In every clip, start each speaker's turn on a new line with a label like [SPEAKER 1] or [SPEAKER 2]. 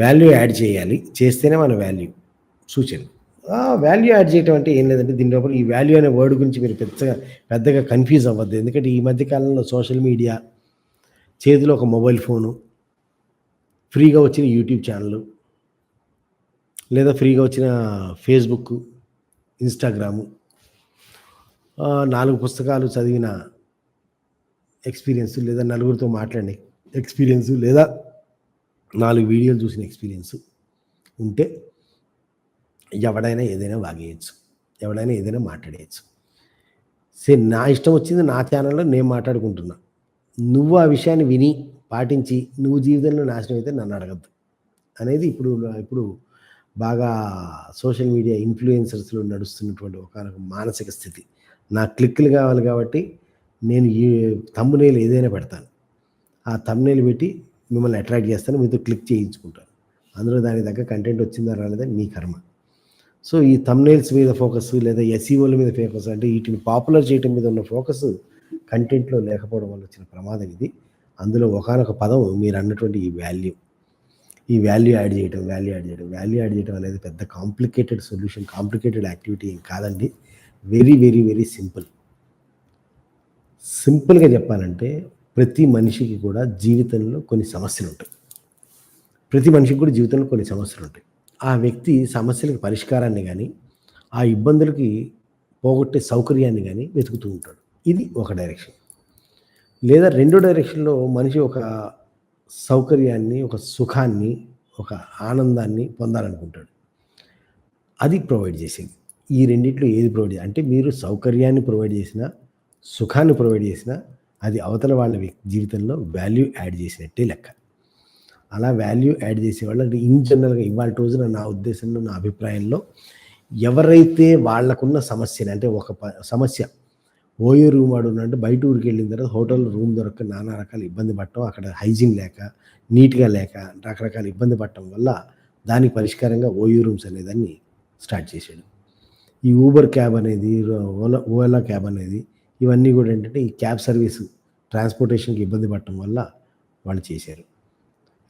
[SPEAKER 1] Value add చేయాలి చేస్తేనే మన వాల్యూ. సూచన. వాల్యూ యాడ్ చేయటం అంటే ఏం లేదంటే దీని లోపల ఈ వాల్యూ అనే వర్డ్ గురించి మీరు పెద్దగా పెద్దగా కన్ఫ్యూజ్ అవ్వద్దు. ఎందుకంటే ఈ మధ్యకాలంలో సోషల్ మీడియా చేతిలో ఒక మొబైల్ ఫోను ఫ్రీగా వచ్చిన యూట్యూబ్ ఛానల్ లేదా ఫ్రీగా వచ్చిన ఫేస్బుక్ ఇన్స్టాగ్రాము నాలుగు పుస్తకాలు చదివిన ఎక్స్పీరియన్స్ లేదా నలుగురితో మాట్లాడిన ఎక్స్పీరియన్స్ లేదా నాలుగు వీడియోలు చూసిన ఎక్స్పీరియన్స్ ఉంటే ఎవడైనా ఏదైనా వాగేయచ్చు. ఎవడైనా ఏదైనా మాట్లాడేయచ్చు. సరే నా ఇష్టం వచ్చింది నా ఛానల్లో నేను మాట్లాడుకుంటున్నా. నువ్వు ఆ విషయాన్ని విని పాటించి నువ్వు జీవితంలో నాశనం అయితే నన్ను అడగద్దు. అనేది ఇప్పుడు ఇప్పుడు బాగా సోషల్ మీడియా ఇన్ఫ్లుయెన్సర్స్లో నడుస్తున్నటువంటి ఒక మానసిక స్థితి. నా క్లిక్లు కావాలి కాబట్టి నేను ఈ తమ్మునేలు ఏదైనా పెడతాను. ఆ తమ్మునేలు పెట్టి మిమ్మల్ని అట్రాక్ట్ చేస్తాను మీతో క్లిక్ చేయించుకుంటాను. అందులో దాని తగ్గ కంటెంట్ వచ్చిందా రాలేదా మీ కర్మ. సో ఈ తమ్నైల్స్ మీద ఫోకస్ లేదా ఎస్ఈఓల మీద ఫోకస్ అంటే వీటిని పాపులర్ చేయడం మీద ఉన్న ఫోకస్ కంటెంట్లో లేకపోవడం వల్ల వచ్చిన ప్రమాదం ఇది. అందులో ఒకనొక పదం మీరు అన్నటువంటి ఈ వాల్యూ ఈ వాల్యూ యాడ్ చేయడం వాల్యూ యాడ్ చేయడం వాల్యూ యాడ్ చేయడం అనేది పెద్ద కాంప్లికేటెడ్ సొల్యూషన్ కాంప్లికేటెడ్ యాక్టివిటీ ఏం కాదండి. వెరీ వెరీ వెరీ సింపుల్ సింపుల్గా చెప్పాలంటే ప్రతి మనిషికి కూడా జీవితంలో కొన్ని సమస్యలు ఉంటాయి. ప్రతి మనిషికి కూడా జీవితంలో కొన్ని సమస్యలు ఉంటాయి. ఆ వ్యక్తి సమస్యలకు పరిష్కారాన్ని కానీ ఆ ఇబ్బందులకి పోగొట్టే సౌకర్యాన్ని కానీ వెతుకుతూ ఉంటాడు. ఇది ఒక డైరెక్షన్. లేదా రెండో డైరెక్షన్లో మనిషి ఒక సౌకర్యాన్ని ఒక సుఖాన్ని ఒక ఆనందాన్ని పొందాలనుకుంటాడు. అది ప్రొవైడ్ చేసేది. ఈ రెండిట్లో ఏది ప్రొవైడ్ చేయాలి అంటే మీరు సౌకర్యాన్ని ప్రొవైడ్ చేసినా సుఖాన్ని ప్రొవైడ్ చేసినా అది అవతల వాళ్ళ వ్యక్తి జీవితంలో వాల్యూ యాడ్ చేసినట్టే లెక్క. అలా వాల్యూ యాడ్ చేసేవాళ్ళు అంటే ఇన్ జనరల్గా ఇవాళ రోజున నా ఉద్దేశంలో నా అభిప్రాయంలో ఎవరైతే వాళ్ళకున్న సమస్యని అంటే ఒక ప- సమస్య ఓయో రూమ్ వాడు ఉన్నట్టు బయట ఊరికి వెళ్ళిన తర్వాత హోటల్ రూమ్ దొరక నానా రకాల ఇబ్బంది పడటం అక్కడ హైజీన్ లేక నీట్గా లేక రకరకాల ఇబ్బంది పడటం వల్ల దానికి పరిష్కారంగా ఓయో రూమ్స్ అనేదాన్ని స్టార్ట్ చేశాడు. ఈ ఊబర్ క్యాబ్ అనేది ఓలా ఓలా క్యాబ్ అనేది ఇవన్నీ కూడా ఏంటంటే ఈ క్యాబ్ సర్వీసు ట్రాన్స్పోర్టేషన్కి ఇబ్బంది పడటం వల్ల వాళ్ళు చేశారు.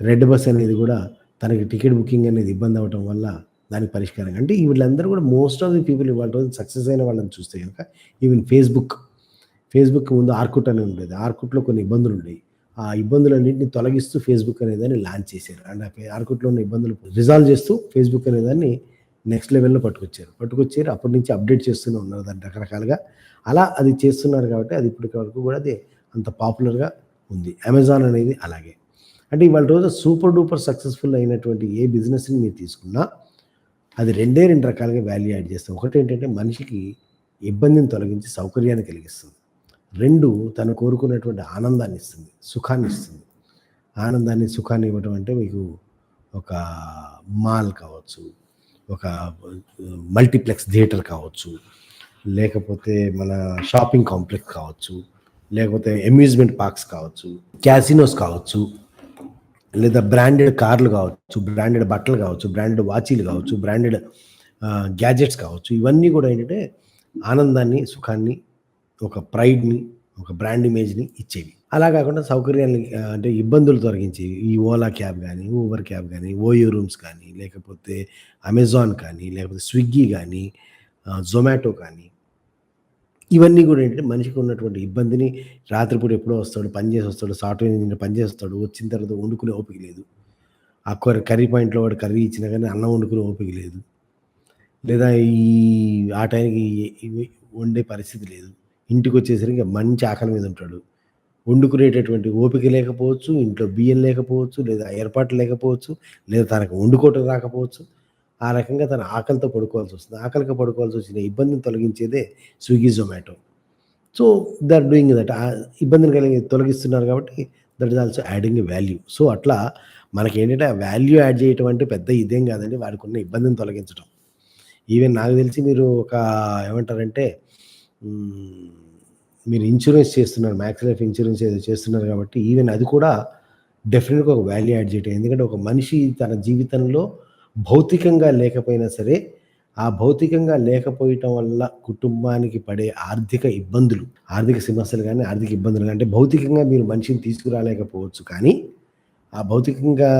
[SPEAKER 1] రెడ్ బస్ అనేది కూడా తనకి టికెట్ బుకింగ్ అనేది ఇబ్బంది అవ్వటం వల్ల దానికి పరిష్కారం. అంటే వీళ్ళందరూ కూడా మోస్ట్ ఆఫ్ ది పీపుల్ ఇవాళ రోజు సక్సెస్ అయిన వాళ్ళని చూస్తే కనుక ఈవెన్ ఫేస్బుక్ ఫేస్బుక్ ముందు ఆర్కుట్ అని ఉండేది. ఆర్కుట్లో కొన్ని ఇబ్బందులు ఉండేవి. ఆ ఇబ్బందులన్నింటినీ తొలగిస్తూ ఫేస్బుక్ అనేదాన్ని లాంచ్ చేశారు. అండ్ ఆ ఆర్కుట్లో ఉన్న ఇబ్బందులు రిజాల్వ్ చేస్తూ ఫేస్బుక్ అనేదాన్ని నెక్స్ట్ లెవెల్లో పట్టుకొచ్చారు. పట్టుకొచ్చారు అప్పటి నుంచి అప్డేట్ చేస్తూనే ఉన్నారు దాన్ని రకరకాలుగా. అలా అది చేస్తున్నారు కాబట్టి అది ఇప్పటి వరకు కూడా అది అంత పాపులర్గా ఉంది. అమెజాన్ అనేది అలాగే. అంటే ఇవాళ రోజు సూపర్ డూపర్ సక్సెస్ఫుల్ అయినటువంటి ఏ బిజినెస్ని మీరు తీసుకున్నా అది రెండే రెండు రకాలుగా వాల్యూ యాడ్ చేస్తాం. ఒకటి ఏంటంటే మనిషికి ఇబ్బందిని తొలగించి సౌకర్యాన్ని కలిగిస్తుంది. రెండు తను కోరుకున్నటువంటి ఆనందాన్ని ఇస్తుంది సుఖాన్ని ఇస్తుంది. ఆనందాన్ని సుఖాన్ని ఇవ్వడం అంటే మీకు ఒక మాల్ కావచ్చు ఒక మల్టీప్లెక్స్ థియేటర్ కావచ్చు లేకపోతే మన షాపింగ్ కాంప్లెక్స్ కావచ్చు లేకపోతే అమ్యూజ్మెంట్ పార్క్స్ కావచ్చు క్యాసినోస్ కావచ్చు లేదా బ్రాండెడ్ కార్లు కావచ్చు బ్రాండెడ్ బట్టలు కావచ్చు బ్రాండెడ్ వాచీలు కావచ్చు బ్రాండెడ్ గ్యాజెట్స్ కావచ్చు. ఇవన్నీ కూడా ఏంటంటే ఆనందాన్ని సుఖాన్ని ఒక ప్రైడ్ని ఒక బ్రాండ్ ఇమేజ్ని ఇచ్చేవి. అలా కాకుండా సౌకర్యాన్ని అంటే ఇబ్బందులు తొలగించేవి. ఈ ఓలా క్యాబ్ కానీ ఊబర్ క్యాబ్ కానీ ఓయో రూమ్స్ కానీ లేకపోతే అమెజాన్ కానీ లేకపోతే స్విగ్గీ కానీ జొమాటో కానీ ఇవన్నీ కూడా ఏంటంటే మనిషికి ఉన్నటువంటి ఇబ్బందిని రాత్రిపూట ఎప్పుడో వస్తాడు పని చేసి వస్తాడు సాఫ్ట్వేర్ ఇంజనీర్ పని చేస్తాడు వచ్చిన తర్వాత వండుకునే ఓపిక లేదు. ఆ కూర కర్రీ పాయింట్లో వాడు కర్రీ ఇచ్చినా కానీ అన్నం వండుకునే ఓపిక లేదు. లేదా ఈ ఆ టైంకి వండే పరిస్థితి లేదు. ఇంటికి వచ్చేసరికి మంచి ఆకలి మీద ఉంటాడు. వండుకునేటటువంటి ఓపిక లేకపోవచ్చు ఇంట్లో బియ్యం లేకపోవచ్చు లేదా ఏర్పాట్లు లేకపోవచ్చు లేదా తనకు వండుకోవటం రాకపోవచ్చు ఆ రకంగా తన ఆకలితో పడుకోవాల్సి వస్తుంది. ఆకలితో పడుకోవాల్సి వచ్చిన ఇబ్బందిని తొలగించేదే Swiggy Zomato so they are doing that ఆ ఇబ్బందిని కలిగి తొలగిస్తున్నారు కాబట్టి that is also adding value so అట్లా మనకి ఏంటంటే ఆ వాల్యూ యాడ్ చేయటం అంటే పెద్ద ఇదేం కాదండి. వాడికి ఉన్న ఇబ్బందిని తొలగించడం ఈవెన్ నాకు తెలిసి మీరు ఒక ఏమంటారంటే మీరు ఇన్సూరెన్స్ చేస్తున్నారు మ్యాక్స్ లైఫ్ ఇన్సూరెన్స్ ఏదో చేస్తున్నారు కాబట్టి ఈవెన్ అది కూడా డెఫినెట్గా ఒక వాల్యూ యాడ్ చేయటం. ఎందుకంటే ఒక మనిషి తన జీవితంలో భౌతికంగా లేకపోయినా సరే ఆ భౌతికంగా లేకపోయటం వల్ల కుటుంబానికి పడే ఆర్థిక ఇబ్బందులు ఆర్థిక సమస్యలు కానీ ఆర్థిక ఇబ్బందులు కానీ అంటే భౌతికంగా మీరు మనిషిని తీసుకురాలేకపోవచ్చు కానీ ఆ భౌతికంగా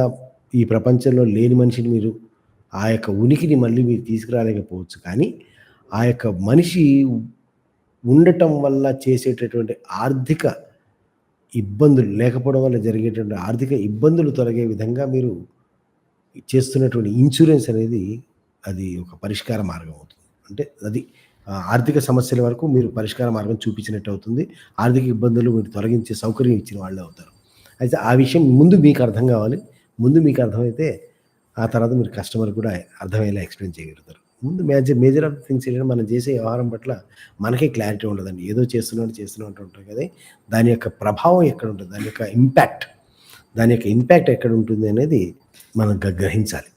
[SPEAKER 1] ఈ ప్రపంచంలో లేని మనిషిని మీరు ఆ యొక్క ఉనికిని మళ్ళీ మీరు తీసుకురాలేకపోవచ్చు కానీ ఆ యొక్క మనిషి ఉండటం వల్ల చేసేటటువంటి ఆర్థిక ఇబ్బందులు లేకపోవడం వల్ల జరిగేటువంటి ఆర్థిక ఇబ్బందులు తొలగే విధంగా మీరు చేస్తున్నటువంటి ఇన్సూరెన్స్ అనేది అది ఒక పరిష్కార మార్గం అవుతుంది. అంటే అది ఆర్థిక సమస్యల వరకు మీరు పరిష్కార మార్గం చూపించినట్టు అవుతుంది. ఆర్థిక ఇబ్బందులు మీరు తొలగించే సౌకర్యం ఇచ్చిన వాళ్ళే అవుతారు. అయితే ఆ విషయం ముందు మీకు అర్థం కావాలి. ముందు మీకు అర్థమైతే ఆ తర్వాత మీరు కస్టమర్ కూడా అర్థమయ్యేలా ఎక్స్ప్లెయిన్ చేయగలుగుతారు. ముందు మేజర్ మేజర్ ఆఫ్ థింగ్స్ ఏంటంటే మనం చేసే వ్యవహారం పట్ల మనకే క్లారిటీ ఉండదండి. ఏదో చేస్తున్నాడు చేస్తున్నట్టు ఉంటుంది కదా. దాని యొక్క ప్రభావం ఎక్కడ ఉంటుంది? దాని యొక్క ఇంపాక్ట్ దాని యొక్క ఇంపాక్ట్ ఎక్కడ ఉంటుంది అనేది మనం గ- గ్రహించాలి